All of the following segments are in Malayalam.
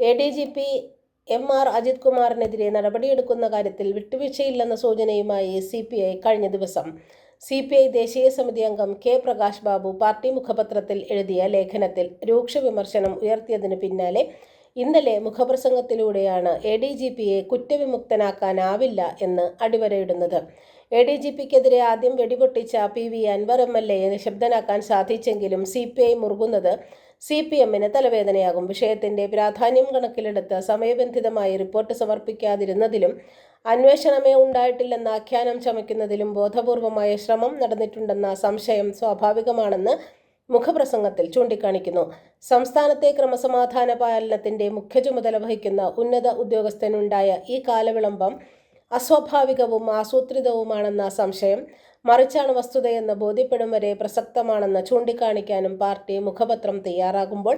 A D G P M R Ajith കുമാറിനെതിരെ നടപടിയെടുക്കുന്ന കാര്യത്തിൽ വിട്ടുവീഴ്ചയില്ലെന്ന സൂചനയുമായി സി പി ഐ കഴിഞ്ഞ ദിവസം. സി പി ഐ ദേശീയ സമിതി അംഗം കെ പ്രകാശ് ബാബു പാർട്ടി മുഖപത്രത്തിൽ എഴുതിയ ലേഖനത്തിൽ രൂക്ഷ വിമർശനം ഉയർത്തിയതിനു പിന്നാലെ ഇന്നലെ മുഖപ്രസംഗത്തിലൂടെയാണ് എ ഡി ജി പിയെ കുറ്റവിമുക്തനാക്കാനാവില്ല എന്ന് അടിവരയിടുന്നത്. എ ഡി ജി പിക്കെതിരെ ആദ്യം വെടിപൊട്ടിച്ച P V Anvar M L എയെ നിശബ്ദനാക്കാൻ സാധിച്ചെങ്കിലും സി പി ഐ മുറുകുന്നത് സി പി എമ്മിന് തലവേദനയാകും. വിഷയത്തിന്റെ പ്രാധാന്യം കണക്കിലെടുത്ത് സമയബന്ധിതമായി റിപ്പോർട്ട് സമർപ്പിക്കാതിരുന്നതിലും അന്വേഷണമേ ഉണ്ടായിട്ടില്ലെന്ന ആഖ്യാനം ചമയ്ക്കുന്നതിലും ബോധപൂർവമായ ശ്രമം നടന്നിട്ടുണ്ടെന്ന സംശയം സ്വാഭാവികമാണെന്ന് മുഖപ്രസംഗത്തിൽ ചൂണ്ടിക്കാണിക്കുന്നു. സംസ്ഥാനത്തെ ക്രമസമാധാന പാലനത്തിന്റെ മുഖ്യ ചുമതല വഹിക്കുന്ന ഉന്നത ഉദ്യോഗസ്ഥനുണ്ടായ ഈ കാലവിളംബം അസ്വാഭാവികവും ആസൂത്രിതവുമാണെന്ന സംശയം മറിച്ചാണ് വസ്തുതയെന്ന് ബോധ്യപ്പെടും വരെ പ്രസക്തമാണെന്ന് ചൂണ്ടിക്കാണിക്കാനും പാർട്ടി മുഖപത്രം തയ്യാറാകുമ്പോൾ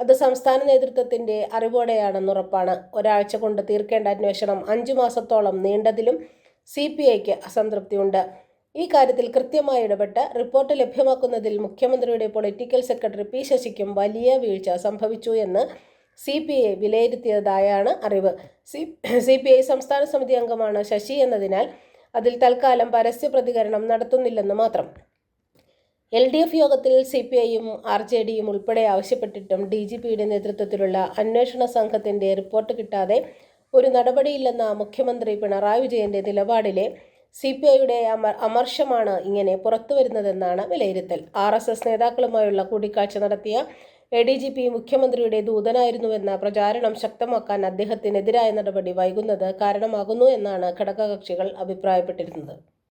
അത് സംസ്ഥാന നേതൃത്വത്തിന്റെ അറിവോടെയാണെന്ന് ഉറപ്പാണ്. ഒരാഴ്ച കൊണ്ട് തീർക്കേണ്ട അന്വേഷണം അഞ്ചു മാസത്തോളം നീണ്ടതിലും സി പി ഐക്ക് അസംതൃപ്തിയുണ്ട്. ഈ കാര്യത്തിൽ കൃത്യമായി ഇടപെട്ട് റിപ്പോർട്ട് ലഭ്യമാക്കുന്നതിൽ മുഖ്യമന്ത്രിയുടെ പൊളിറ്റിക്കൽ സെക്രട്ടറി പി ശശിക്കും വലിയ വീഴ്ച സംഭവിച്ചു എന്ന് സി പി ഐ വിലയിരുത്തിയതായാണ് അറിവ്. സി സി പി ഐ സംസ്ഥാന സമിതി അംഗമാണ് ശശി എന്നതിനാൽ അതിൽ തൽക്കാലം പരസ്യ പ്രതികരണം നടത്തുന്നില്ലെന്ന് മാത്രം. എൽ ഡി എഫ് യോഗത്തിൽ സി പി ഐയും ആർ ജെ ഡിയും ഉൾപ്പെടെ ആവശ്യപ്പെട്ടിട്ടും ഡി ജി പിയുടെ നേതൃത്വത്തിലുള്ള അന്വേഷണ സംഘത്തിന്റെ റിപ്പോർട്ട് കിട്ടാതെ ഒരു നടപടിയില്ലെന്ന മുഖ്യമന്ത്രി പിണറായി വിജയന്റെ നിലപാടിലെ സി പി ഐയുടെ അമർ അമർഷമാണ് ഇങ്ങനെ പുറത്തു വരുന്നതെന്നാണ് വിലയിരുത്തൽ. ആർ എസ് എസ് നേതാക്കളുമായുള്ള കൂടിക്കാഴ്ച നടത്തിയ എ ഡി ജി പി മുഖ്യമന്ത്രിയുടെ ദൂതനായിരുന്നുവെന്ന പ്രചാരണം ശക്തമാക്കാൻ അദ്ദേഹത്തിനെതിരായ നടപടി വൈകുന്നത് കാരണമാകുന്നു എന്നാണ് ഘടകകക്ഷികൾ അഭിപ്രായപ്പെട്ടിരുന്നത്.